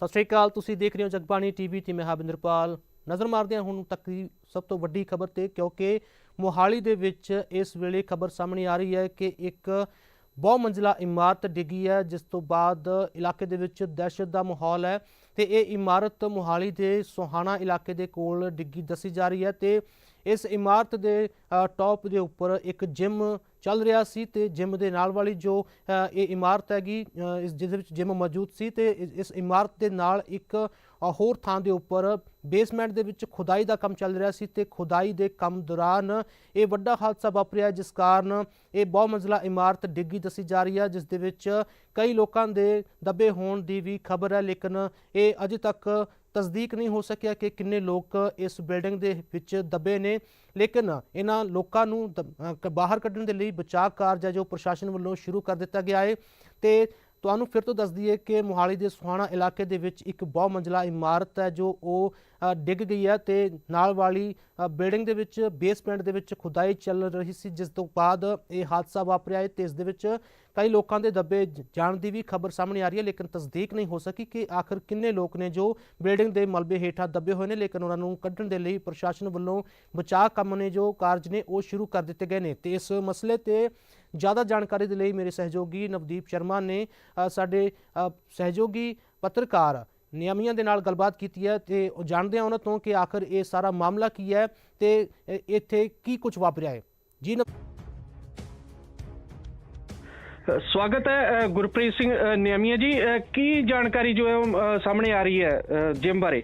ਸਤਿ ਸ਼੍ਰੀ ਅਕਾਲ, ਤੁਸੀਂ ਦੇਖ ਰਹੇ ਹੋ ਜਗਬਾਣੀ ਟੀਵੀ, ਤੇ ਮੈਂ ਹਾਬਿੰਦਰਪਾਲ ਨਜ਼ਰ ਮਾਰਦੇ ਹਾਂ ਹੁਣ ਤੱਕ ਦੀ ਸਭ ਤੋਂ ਵੱਡੀ ਖਬਰ ਤੇ, ਕਿਉਂਕਿ ਮੋਹਾਲੀ ਦੇ ਵਿੱਚ ਇਸ ਵੇਲੇ ਖਬਰ ਸਾਹਮਣੇ ਆ ਰਹੀ ਹੈ ਕਿ ਇੱਕ ਬਹੁ ਮੰਜ਼ਲਾ ਇਮਾਰਤ ਡਿੱਗੀ ਹੈ, ਜਿਸ ਤੋਂ ਬਾਅਦ ਇਲਾਕੇ ਦੇ ਵਿੱਚ ਦਹਿਸ਼ਤ ਦਾ ਮਾਹੌਲ ਹੈ। ਤੇ ਇਹ ਇਮਾਰਤ ਮੋਹਾਲੀ ਦੇ ਸੋਹਾਣਾ ਇਲਾਕੇ ਦੇ ਕੋਲ ਡਿੱਗੀ ਦੱਸੀ ਜਾ ਰਹੀ ਹੈ ਤੇ ਇਸ ਇਮਾਰਤ ਦੇ ਅ, ਟੌਪ ਦੇ ਉੱਪਰ ਇੱਕ ਜਿਮ ਚੱਲ ਰਿਹਾ ਸੀ ਤੇ ਜਿਮ ਦੇ ਨਾਲ ਵਾਲੀ ਜੋ ਇਹ ਇਮਾਰਤ ਹੈਗੀ ਅ, ਇਸ ਜਿਹਦੇ ਵਿੱਚ ਜਿਮ ਮੌਜੂਦ ਸੀ ਤੇ ਇਸ- ਇਮਾਰਤ ਦੇ ਨਾਲ ਇੱਕ ਹੋਰ ਥਾਂ ਦੇ ਉੱਪਰ ਬੇਸਮੈਂਟ ਦੇ ਵਿੱਚ ਖੁਦਾਈ ਦਾ ਕੰਮ ਚੱਲ ਰਿਹਾ ਸੀ ਤੇ ਖੁਦਾਈ ਦੇ ਕੰਮ ਦੌਰਾਨ ਇਹ ਵੱਡਾ ਹਾਦਸਾ ਵਾਪਰਿਆ ਜਿਸ ਕਾਰਨ ਇਹ ਬਹੁ ਮੰਜ਼ਲਾ ਇਮਾਰਤ ਡਿੱਗੀ ਦੱਸੀ ਜਾ ਰਹੀ ਹੈ ਜਿਸ ਦੇ ਵਿੱਚ ਕਈ ਲੋਕਾਂ ਦੇ ਦੱਬੇ ਹੋਣ ਦੀ ਵੀ ਖਬਰ ਹੈ ਲੇਕਿਨ ਇਹ ਅਜੇ ਤੱਕ ਤਸਦੀਕ ਨਹੀਂ ਹੋ ਸਕਿਆ ਕਿ ਕਿੰਨੇ ਲੋਕ ਇਸ ਬਿਲਡਿੰਗ ਦੇ ਵਿੱਚ ਦੱਬੇ ਨੇ। ਲੇਕਿਨ ਇਹਨਾਂ ਲੋਕਾਂ ਨੂੰ ਦ- ਬਾਹਰ ਕੱਢਣ ਦੇ ਲਈ ਬਚਾਅ ਕਾਰਜ ਹੈ ਜੋ ਪ੍ਰਸ਼ਾਸਨ ਵੱਲੋਂ ਸ਼ੁਰੂ ਕਰ ਦਿੱਤਾ ਗਿਆ ਹੈ ਤੇ ਤੁਹਾਨੂੰ ਫਿਰ ਤੋਂ ਦੱਸ ਦਈਏ ਕਿ ਮੋਹਾਲੀ ਦੇ ਸੁਹਾਣਾ ਇਲਾਕੇ ਦੇ ਵਿੱਚ ਇੱਕ ਬਹੁ ਮੰਜ਼ਲਾ ਇਮਾਰਤ ਹੈ ਜੋ ਉਹ ਡਿੱਗ ਗਈ ਹੈ ਤੇ ਨਾਲ ਵਾਲੀ ਬਿਲਡਿੰਗ ਦੇ ਵਿੱਚ, ਬੇਸਮੈਂਟ ਦੇ ਵਿੱਚ ਖੁਦਾਈ ਚੱਲ ਰਹੀ ਸੀ, ਜਿਸ ਤੋਂ ਬਾਅਦ ਇਹ ਹਾਦਸਾ ਵਾਪਰਿਆ ਹੈ ਤੇ ਇਸ ਦੇ ਵਿੱਚ ਕਈ ਲੋਕਾਂ ਦੇ ਦੱਬੇ ਜਾਣ ਦੀ ਵੀ ਖਬਰ ਸਾਹਮਣੇ ਆ ਰਹੀ ਹੈ, ਲੇਕਿਨ ਤਸਦੀਕ ਨਹੀਂ ਹੋ ਸਕੀ ਕਿ ਆਖਰ ਕਿੰਨੇ ਲੋਕ ਨੇ ਜੋ ਬਿਲਡਿੰਗ ਦੇ ਮਲਬੇ ਹੇਠਾਂ ਦੱਬੇ ਹੋਏ ਨੇ, ਲੇਕਿਨ ਉਹਨਾਂ ਨੂੰ ਕੱਢਣ ਦੇ ਲਈ ਪ੍ਰਸ਼ਾਸਨ ਵੱਲੋਂ ਬਚਾਅ ਕੰਮ ਨੇ ਜੋ ਕਾਰਜ ਨੇ ਉਹ ਸ਼ੁਰੂ ਕਰ ਦਿੱਤੇ ਗਏ ਨੇ ਤੇ ਇਸ ਮਸਲੇ ਤੇ ਜ਼ਿਆਦਾ ਜਾਣਕਾਰੀ ਦੇ ਲਈ ਮੇਰੇ ਸਹਿਯੋਗੀ ਨਵਦੀਪ ਸ਼ਰਮਾ ਨੇ ਸਾਡੇ ਸਹਿਯੋਗੀ ਪੱਤਰਕਾਰ ਨਿਯਮੀਆਂ ਦੇ ਨਾਲ ਗੱਲਬਾਤ ਕੀਤੀ ਹੈ ਤੇ ਉਹ ਜਾਣਦੇ ਆ ਉਹਨਾਂ ਤੋਂ ਕਿ ਆਖਰ ਇਹ ਸਾਰਾ ਮਾਮਲਾ ਕੀ ਹੈ ਤੇ ਇੱਥੇ ਕੀ ਕੁਝ ਵਾਪਰਿਆ ਹੈ। ਜੀ ਨਵ- ਸਵਾਗਤ ਹੈ ਗੁਰਪ੍ਰੀਤ ਸਿੰਘ ਅ, ਨਿਯਮੀਆ ਜੀ। ਕੀ ਜਾਣਕਾਰੀ ਜੋ ਹੈ ਉਹ, ਸਾਹਮਣੇ ਆ ਰਹੀ ਹੈ ਅ, ਜਿਮ ਬਾਰੇ?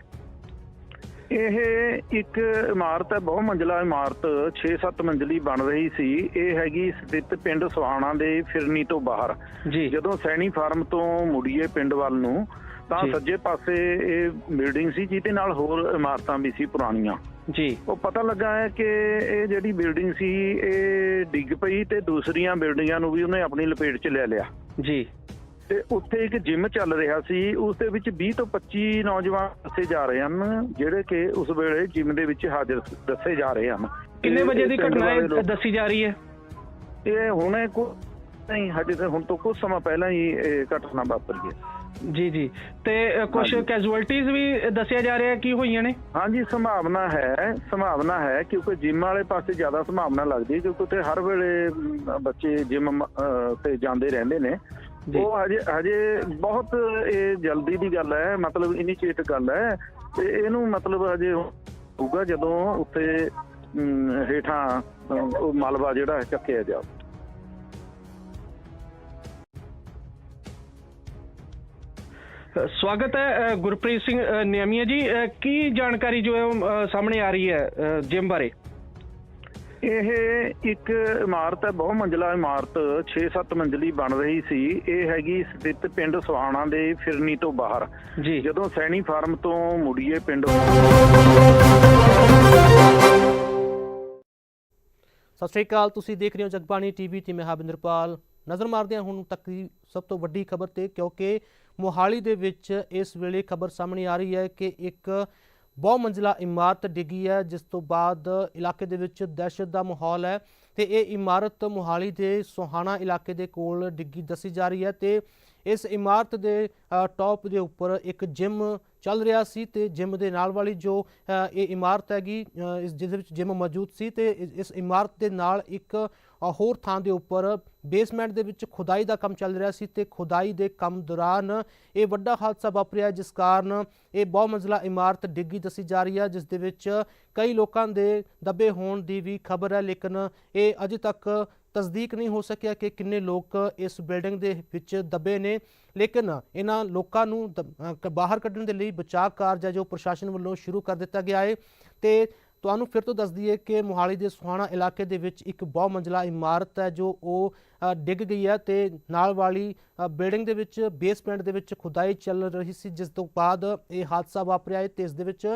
ਇਹ ਇੱਕ ਇਮਾਰਤ ਹੈ ਬਹੁ ਮੰਜ਼ਲਾ ਇਮਾਰਤ 6-7 ਮੰਜ਼ਲੀ ਬਣ ਰਹੀ ਸੀ। ਇਹ ਹੈਗੀ ਸਥਿਤ ਪਿੰਡ ਸੁਹਾਣਾ ਦੇ ਫਿਰਨੀ ਤੋਂ ਬਾਹਰ। ਜੀ। ਜਦੋਂ ਸੈਣੀ ਫਾਰਮ ਤੋਂ ਮੁੜੀਏ ਪਿੰਡ ਵੱਲ ਨੂੰ ਤਾਂ। ਸੱਜੇ ਪਾਸੇ ਇਹ ਬਿਲਡਿੰਗ ਸੀ ਜਿਹਦੇ ਨਾਲ ਹੋਰ ਇਮਾਰਤਾਂ ਵੀ ਸੀ ਪੁਰਾਣੀਆਂ। ਜੀ। ਉਹ ਪਤਾ ਲੱਗਾ ਹੈ ਕਿ ਇਹ ਜਿਹੜੀ ਬਿਲਡਿੰਗ ਸੀ ਇਹ ਡਿੱਗ ਪਈ ਤੇ ਦੂਸਰੀਆਂ ਬਿਲਡਿੰਗਾਂ ਨੂੰ ਵੀ ਉਹਨੇ ਆਪਣੀ ਲਪੇਟ 'ਚ ਲੈ ਲਿਆ। ਜੀ। ਤੇ ਉੱਥੇ ਇੱਕ ਜਿਮ ਚੱਲ ਰਿਹਾ ਸੀ ਉਸ ਦੇ ਵਿੱਚ 20 ਤੋਂ 25 ਨੌਜਵਾਨ ਦੱਸੇ ਜਾ ਰਹੇ ਹਨ ਜਿਹੜੇ ਕਿ ਉਸ ਵੇਲੇ ਜਿਮ ਦੇ ਵਿੱਚ ਹਾਜ਼ਰ ਦੱਸੇ ਜਾ ਰਹੇ ਹਨ। ਕਿੰਨੇ ਵਜੇ ਦੀ ਘਟਨਾ ਹੈ ਦੱਸੀ ਜਾ ਰਹੀ ਹੈ? ਇਹ ਹੁਣੇ ਕੋ ਨਹੀਂ ਹਜੇ ਤਾਂ ਹੁਣ ਤੋਂ ਕੁਝ ਸਮਾਂ ਪਹਿਲਾਂ ਹੀ ਇਹ ਘਟਨਾ ਵਾਪਰੀ ਹੈ। ਜੀ ਜੀ। ਤੇ ਕੁਝ ਹਾਂਜੀ। ਕੈਜੂਅਲਟੀਜ਼ ਵੀ ਦੱਸਿਆ ਜਾ ਰਿਹਾ ਕੀ ਹੋਈਆਂ ਨੇ? ਹਾਂਜੀ ਸੰਭਾਵਨਾ ਹੈ ਸੰਭਾਵਨਾ ਹੈ ਕਿਉਂਕਿ ਜਿਮ ਵਾਲੇ ਪਾਸੇ ਜ਼ਿਆਦਾ ਸੰਭਾਵਨਾ ਲੱਗਦੀ ਹੈ ਕਿਉਂਕਿ ਉੱਥੇ ਹਰ ਵੇਲੇ ਬੱਚੇ ਜਿਮ ਤੇ ਜਾਂਦੇ ਰਹਿੰਦੇ ਨੇ। ਉਹ ਹਜੇ ਹਜੇ ਬਹੁਤ ਇਹ ਜਲਦੀ ਦੀ ਗੱਲ ਹੈ ਮਤਲਬ ਇਨੀਸ਼ੀਏਟ ਗੱਲ ਹੈ ਤੇ ਇਹਨੂੰ ਮਤਲਬ ਹਜੇ ਹੋਊਗਾ ਜਦੋਂ ਅਮ, ਹੇਠਾਂ ਉਹ ਮਲਬਾ ਜਿਹੜਾ ਚੱਕਿਆ ਜਾਊ ਸਵਾਗਤ ਹੈ ਗੁਰਪ੍ਰੀਤ ਸਿੰਘ ਨਿਯਮੀਆ ਜੀ। ਕੀ ਜਾਣਕਾਰੀ ਜੋ ਹੈ ਸਾਹਮਣੇ ਆ ਰਹੀ ਹੈ ਜਿਮ ਬਾਰੇ? ਇਹ ਇੱਕ ਇਮਾਰਤ ਹੈ ਬਹੁ ਮੰਜ਼ਲਾ ਇਮਾਰਤ 6-7 ਮੰਜ਼ਲੀ ਬਣ ਰਹੀ ਸੀ। ਇਹ ਹੈਗੀ ਸਥਿਤ ਪਿੰਡ ਸੁਹਾਣਾ ਦੇ ਫਿਰਨੀ ਤੋਂ ਬਾਹਰ। ਜੀ। ਜਦੋਂ ਸੈਣੀ ਫਾਰਮ ਤੋਂ ਮੁੜੀਏ ਪਿੰਡ ਸਤਿ ਸ਼੍ਰੀ ਅਕਾਲ ਤੁਸੀਂ ਦੇਖ ਰਹੇ ਹੋ ਜਗਬਾਣੀ ਟੀਵੀ ਤੇ ਮੈਂ ਹਾਬਿੰਦਰਪਾਲ ਨਜ਼ਰ ਮਾਰਦੇ ਹਾਂ ਹੁਣ ਤੱਕ ਦੀ ਸਭ ਤੋਂ ਵੱਡੀ ਖਬਰ ਤੇ ਕਿਉਂਕਿ ਮੋਹਾਲੀ ਦੇ ਵਿੱਚ ਇਸ ਵੇਲੇ ਖਬਰ ਸਾਹਮਣੇ ਆ ਰਹੀ ਹੈ ਕਿ ਇੱਕ ਬਹੁ ਮੰਜ਼ਲਾ ਇਮਾਰਤ ਡਿੱਗੀ ਹੈ ਜਿਸ ਤੋਂ ਬਾਅਦ ਇਲਾਕੇ ਦੇ ਵਿੱਚ ਦਹਿਸ਼ਤ ਦਾ ਮਾਹੌਲ ਹੈ ਤੇ ਇਹ ਇਮਾਰਤ ਮੋਹਾਲੀ ਦੇ ਸੋਹਾਣਾ ਇਲਾਕੇ ਦੇ ਕੋਲ ਡਿੱਗੀ ਦੱਸੀ ਜਾ ਰਹੀ ਹੈ ਤੇ ਇਸ ਇਮਾਰਤ ਦੇ ਅ, ਟੌਪ ਦੇ ਉੱਪਰ ਇੱਕ ਜਿਮ ਚੱਲ ਰਿਹਾ ਸੀ ਤੇ ਜਿਮ ਦੇ ਨਾਲ ਵਾਲੀ ਜੋ ਇਹ ਇਮਾਰਤ ਹੈਗੀ ਅ, ਇਸ ਜਿਹਦੇ ਵਿੱਚ ਜਿਮ ਮੌਜੂਦ ਸੀ ਤੇ ਇਸ- ਇਮਾਰਤ ਦੇ ਨਾਲ ਇੱਕ ਹੋਰ ਥਾਂ ਦੇ ਉੱਪਰ ਬੇਸਮੈਂਟ ਦੇ ਵਿੱਚ ਖੁਦਾਈ ਦਾ ਕੰਮ ਚੱਲ ਰਿਹਾ ਸੀ ਤੇ ਖੁਦਾਈ ਦੇ ਕੰਮ ਦੌਰਾਨ ਇਹ ਵੱਡਾ ਹਾਦਸਾ ਵਾਪਰਿਆ, ਜਿਸ ਕਾਰਨ ਇਹ ਬਹੁ ਮੰਜ਼ਲਾ ਇਮਾਰਤ ਡਿੱਗੀ ਦੱਸੀ ਜਾ ਰਹੀ ਹੈ, ਜਿਸ ਦੇ ਵਿੱਚ ਕਈ ਲੋਕਾਂ ਦੇ ਦੱਬੇ ਹੋਣ ਦੀ ਵੀ ਖਬਰ ਹੈ, ਲੇਕਿਨ ਇਹ ਅਜੇ ਤੱਕ ਤਸਦੀਕ ਨਹੀਂ ਹੋ ਸਕਿਆ ਕਿ ਕਿੰਨੇ ਲੋਕ ਇਸ ਬਿਲਡਿੰਗ ਦੇ ਵਿੱਚ ਦੱਬੇ ਨੇ। ਲੇਕਿਨ ਇਹਨਾਂ ਲੋਕਾਂ ਨੂੰ ਦ- ਕ- ਬਾਹਰ ਕੱਢਣ ਦੇ ਲਈ ਬਚਾਅ ਕਾਰਜ ਹੈ, ਜੋ ਪ੍ਰਸ਼ਾਸਨ ਵੱਲੋਂ ਸ਼ੁਰੂ ਕਰ ਦਿੱਤਾ ਗਿਆ ਹੈ ਤੇ ਤੁਹਾਨੂੰ ਫਿਰ ਤੋਂ ਦੱਸ ਦਈਏ ਕਿ ਮੋਹਾਲੀ ਦੇ ਸੁਹਾਣਾ ਇਲਾਕੇ ਦੇ ਵਿੱਚ ਇੱਕ ਬਹੁ ਮੰਜ਼ਲਾ ਇਮਾਰਤ ਹੈ ਜੋ ਉਹ ਡਿੱਗ ਗਈ ਹੈ ਤੇ ਨਾਲ ਵਾਲੀ ਬਿਲਡਿੰਗ ਦੇ ਵਿੱਚ ਬੇਸਮੈਂਟ ਦੇ ਵਿੱਚ ਖੁਦਾਈ ਚੱਲ ਰਹੀ ਸੀ, ਜਿਸ ਤੋਂ ਬਾਅਦ ਇਹ ਹਾਦਸਾ ਵਾਪਰਿਆ। ਹੈ ਤੇ ਇਸ ਦੇ ਵਿੱਚ